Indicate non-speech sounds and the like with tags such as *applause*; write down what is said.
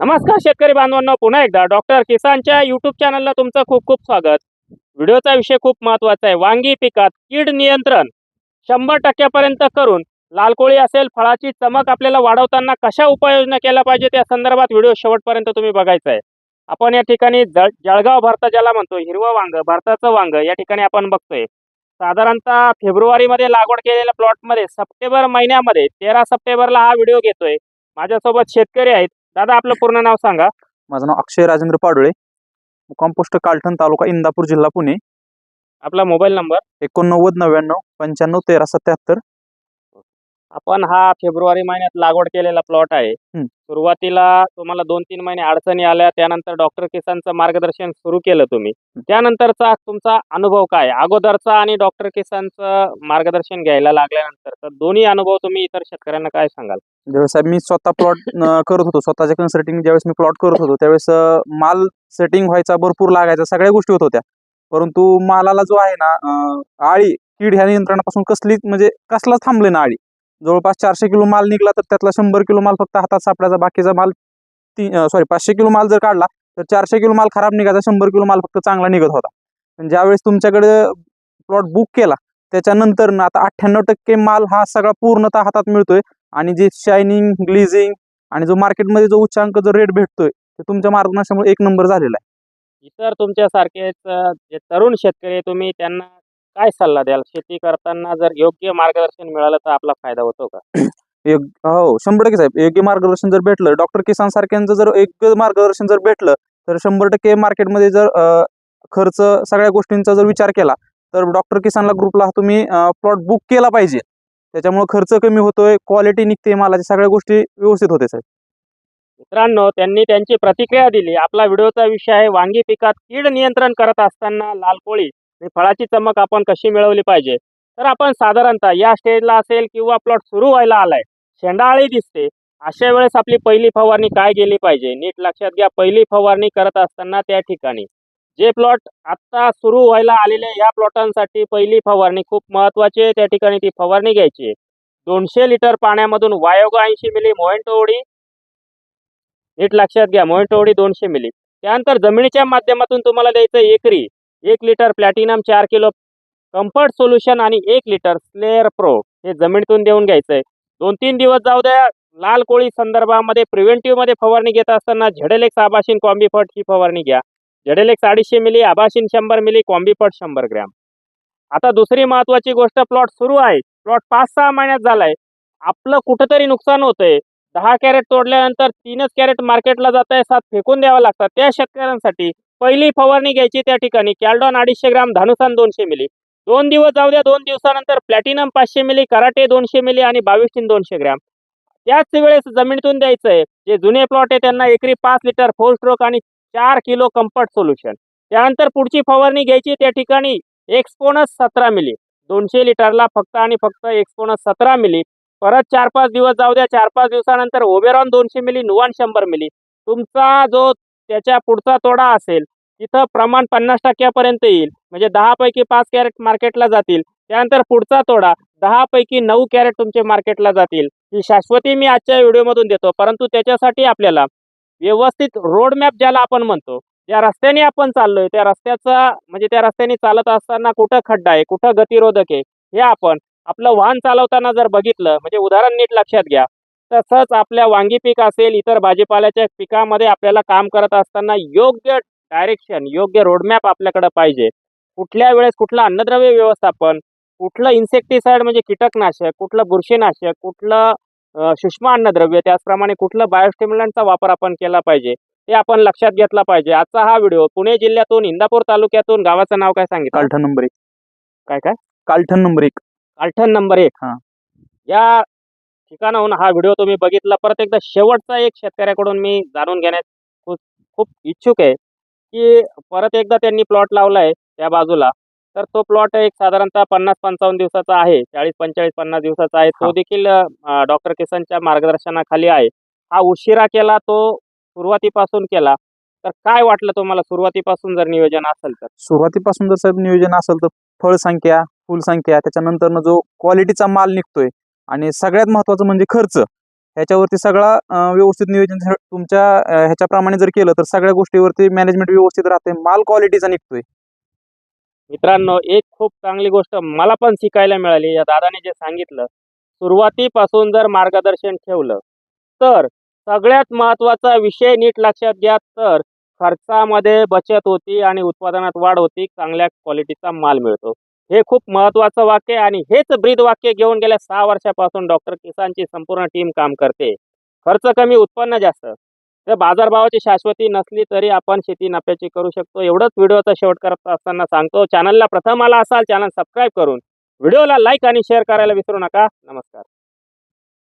नमस्कार शेतकरी बांधवांना पुन्हा एकदा डॉक्टर किसानच्या युट्यूब चॅनलला तुमचं खूप खूप स्वागत. व्हिडिओचा विषय खूप महत्त्वाचा आहे. वांगी पिकात कीड नियंत्रण शंभर टक्क्यापर्यंत करून लाल कोळी असेल फळाची चमक आपल्याला वाढवताना कशा उपाययोजना केल्या पाहिजे त्या संदर्भात व्हिडिओ शेवटपर्यंत तुम्ही बघायचा आहे. आपण या ठिकाणी जळगाव भारता ज्याला म्हणतो हिरवं वांग भारताचं वांग या ठिकाणी आपण बघतोय. साधारणतः फेब्रुवारीमध्ये लागवड केलेल्या प्लॉटमध्ये सप्टेंबर महिन्यामध्ये तेरा सप्टेंबरला हा व्हिडिओ घेतोय. माझ्यासोबत शेतकरी आहेत दादा आपलं पूर्ण नाव सांगा. माझं नाव अक्षय राजेंद्र पाडोळे. कंपोस्ट कालठण तालुका इंदापूर जिल्हा पुणे. आपला मोबाईल नंबर. एकोणनव्वद नव्याण्णव पंच्याण्णव तेरा सत्याहत्तर. आपण हा फेब्रुवारी महिन्यात लागवड केलेला प्लॉट आहे. हं. सुरुवातीला तुम्हाला दोन तीन महिने अडचणी आल्या त्यानंतर डॉक्टर किसानचं मार्गदर्शन सुरू केलं तुम्ही. त्यानंतरचा तुमचा अनुभव काय? अगोदरचा आणि डॉक्टर किसानचं मार्गदर्शन घ्यायला लागल्यानंतर तर दोन्ही अनुभव तुम्ही इतर शेतकऱ्यांना काय सांगाल? ज्यावेळेस साहेब मी स्वतः प्लॉट करत होतो. स्वतःच्या कन्सल्टिंग ज्यावेळेस मी प्लॉट करत होतो त्यावेळेस अं, माल सेटिंग व्हायचा भरपूर लागायचा सगळ्या गोष्टी होत होत्या. परंतु मालाला जो आहे ना अं, आळी कीड ह्या नियंत्रणापासून कसली म्हणजे कसलाच थांबले ना आळी? जवळपास चारशे किलो माल निघला तर त्यातला शंभर किलो माल फक्त हातात सापडायचा. बाकीचा माल ती सॉरी पाचशे किलो माल जर काढला तर चारशे किलो माल खराब निघायचा शंभर किलो माल फक्त चांगला निघत होता. पण ज्यावेळेस तुमच्याकडे प्लॉट बुक केला त्याच्यानंतर ना आता अठ्ठ्याण्णव टक्के माल हा सगळा पूर्णतः हातात मिळतोय. आणि जे शायनिंग ग्लिझिंग आणि जो मार्केटमध्ये जो उच्चांक जो रेट भेटतोय ते तुमच्या मार्गदर्शनामुळे एक नंबर झालेला आहे. इतर तुमच्यासारखेच जे तरुण शेतकरी आहे, तुम्ही त्यांना काय सल्ला द्याल? शेती करताना जर योग्य मार्गदर्शन मिळालं तर आपला फायदा होतो का? *clears throat* हो शंभर टक्के साहेब योग्य मार्गदर्शन जर भेटलं डॉक्टर किसान सारख्यांचं जर योग्य मार्गदर्शन जर भेटलं तर शंभर टक्के मार्केटमध्ये जर खर्च सगळ्या गोष्टींचा जर विचार केला तर डॉक्टर किसानला ग्रुपला तुम्ही प्लॉट बुक केला पाहिजे. त्याच्यामुळे खर्च कमी होतोय क्वालिटी निघते मालाची सगळ्या गोष्टी व्यवस्थित होते साहेब. मित्रांनो त्यांनी त्यांची प्रतिक्रिया दिली. आपला व्हिडिओचा विषय आहे वांगी पिकात कीड नियंत्रण करत असताना लाल कोळी. फळाची चमक आपण कशी मिळवली पाहिजे? तर आपण साधारणतः या स्टेजला असेल किंवा प्लॉट सुरू व्हायला आलाय शेंडाळी दिसते. अशा वेळेस आपली पहिली फवारणी काय गेली पाहिजे? नीट लक्षात घ्या पहिली फवारणी करत असताना त्या ठिकाणी. जे प्लॉट आता सुरू व्हायला आलेले या प्लॉटांसाठी पहिली फवारणी खूप महत्वाची आहे. त्या ठिकाणी ती फवारणी घ्यायची आहे. दोनशे लिटर पाण्यामधून वायोगा ऐंशी मिली मोहेंटोवडी नीट लक्षात घ्या मोहेंटोवडी दोनशे मिली त्यानंतर जमिनीच्या माध्यमातून तुम्हाला द्यायचं एकरी. एक लिटर प्लॅटिनम चार किलो कम्फर्ट सोल्युशन आणि एक लिटर स्लेअर प्रो हे जमिनीतून देऊन घ्यायचंय. दोन तीन दिवस जाऊ द्या लाल कोळी संदर्भामध्ये प्रिव्हेंटिव्हमध्ये फवारणी घेत असताना झेडेलेक्स आबाशिन कॉम्बीफट ही फवारणी घ्या. झेडेलेक्स अडीचशे मिली आबाशिन शंभर मिली कॉम्बीफट शंभर ग्रॅम. आता दुसरी महत्वाची गोष्ट प्लॉट सुरू आहे. प्लॉट पाच सहा महिन्यात झालाय. आपलं कुठंतरी नुकसान होतंय. दहा कॅरेट तोडल्यानंतर तीनच कॅरेट मार्केटला जात आहे सात फेकून द्यावं लागतात. त्या शेतकऱ्यांसाठी पहिली फवारणी घ्यायची त्या ठिकाणी. कॅल्डॉन अडीचशे ग्राम धानुसान दोनशे मिली. दोन दिवस जाऊ द्या दोन दिवसानंतर प्लॅटिनम पाचशे मिली कराटे दोनशे मिली आणि बावीस तीन दोनशे ग्रॅम. त्याच वेळेस जमिनीतून द्यायचं आहे जे जुने प्लॉट आहे त्यांना एकरी पाच लिटर फोर स्ट्रोक आणि चार किलो कम्फर्ट सोल्युशन. त्यानंतर पुढची फवारणी घ्यायची त्या ठिकाणी एक्सपोनस सतरा मिली. दोनशे लिटरला फक्त आणि फक्त एक्सपोनस सतरा मिली. परत चार पाच दिवस जाऊ द्या चार पाच दिवसानंतर ओबेरॉन दोनशे मिली नुवान शंभर मिली. तुमचा जो त्याच्या पुढचा तोडा असेल तिथं प्रमाण पन्नास टक्क्यापर्यंत येईल. म्हणजे दहा पैकी पाच कॅरेट मार्केटला जातील. त्यानंतर पुढचा तोडा दहा पैकी नऊ कॅरेट तुमचे मार्केटला जातील. ही शाश्वती मी आजच्या व्हिडिओमधून देतो. परंतु त्याच्यासाठी आपल्याला व्यवस्थित रोड मॅप ज्याला आपण म्हणतो ज्या रस्त्याने आपण चाललोय त्या रस्त्याचा म्हणजे त्या रस्त्याने चालत असताना कुठं खड्डा आहे कुठं गतिरोधक आहे हे आपण आपलं वाहन चालवताना जर बघितलं म्हणजे उदाहरण नीट लक्षात घ्या. तसंच आपल्या वांगी पीक असेल इतर भाजीपाल्याच्या पिकामध्ये आपल्याला काम करत असताना योग्य डायरेक्शन योग्य रोडमॅप आपल्याकडे पाहिजे. कुठल्या वेळेस कुठलं अन्नद्रव्य व्यवस्थापन कुठलं इन्सेक्टिसाइड म्हणजे कीटकनाशक कुठलं बुरशीनाशक कुठलं सूक्ष्म अन्नद्रव्य त्याचप्रमाणे कुठलं बायोस्टिम्युलंटचा वापर आपण केला पाहिजे ते आपण लक्षात घेतला पाहिजे. आजचा हा व्हिडिओ पुणे जिल्ह्यातून इंदापूर तालुक्यातून गावाचं नाव काय सांगितलं? कालठण नंबर. एक काय काय? कालठण नंबर एक. कालठण नंबर एक. हा. या ठिकाणाहून हा व्हिडिओ तुम्ही बघितला. परत एकदा शेवटचा एक शेतकऱ्याकडून मी जाणून घेण्यात खूप खूप इच्छुक आहे. की परत एकदा त्यांनी प्लॉट लावलाय त्या बाजूला तर तो प्लॉट एक साधारणतः पन्नास पंचावन्न दिवसाचा आहे चाळीस पंचेचाळीस पन्नास दिवसाचा आहे. तो. देखील डॉक्टर किसनच्या मार्गदर्शनाखाली आहे. हा उशिरा केला तो सुरुवातीपासून केला तर काय वाटलं तुम्हाला सुरुवातीपासून जर नियोजन असेल तर? सुरुवातीपासून जर साहेब नियोजन असेल तर फळसंख्या फुलसंख्या त्याच्यानंतर जो क्वालिटीचा माल निघतोय आणि सगळ्यात महत्वाचं म्हणजे खर्च. ह्याच्यावरती सगळा व्यवस्थित नियोजन तुमच्या ह्याच्याप्रमाणे जर केलं तर सगळ्या गोष्टीवरती मॅनेजमेंट व्यवस्थित राहते. माल क्वालिटीचा निघतोय. मित्रांनो एक खूप चांगली गोष्ट मला पण शिकायला मिळाली. या दादाने जे सांगितलं सुरुवातीपासून जर मार्गदर्शन ठेवलं तर सगळ्यात महत्त्वाचा विषय नीट लक्षात घ्या तर खर्चामध्ये बचत होती आणि उत्पादनात वाढ होती. चांगल्या क्वालिटीचा माल मिळतो. हे खूप महत्वाचं वाक्य आणि हेच ब्रीद वाक्य घेऊन गेल्या सहा वर्षापासून डॉक्टर किसानची संपूर्ण टीम काम करते. खर्च कमी उत्पन्न जास्त. तर बाजारभावाची शाश्वती नसली तरी आपण शेती नफ्याची करू शकतो. एवढंच व्हिडिओचा शेवट करत असताना सांगतो चॅनलला प्रथम आला असाल चॅनल सबस्क्राईब करून. व्हिडिओला लाईक आणि शेअर करायला विसरू नका. नमस्कार.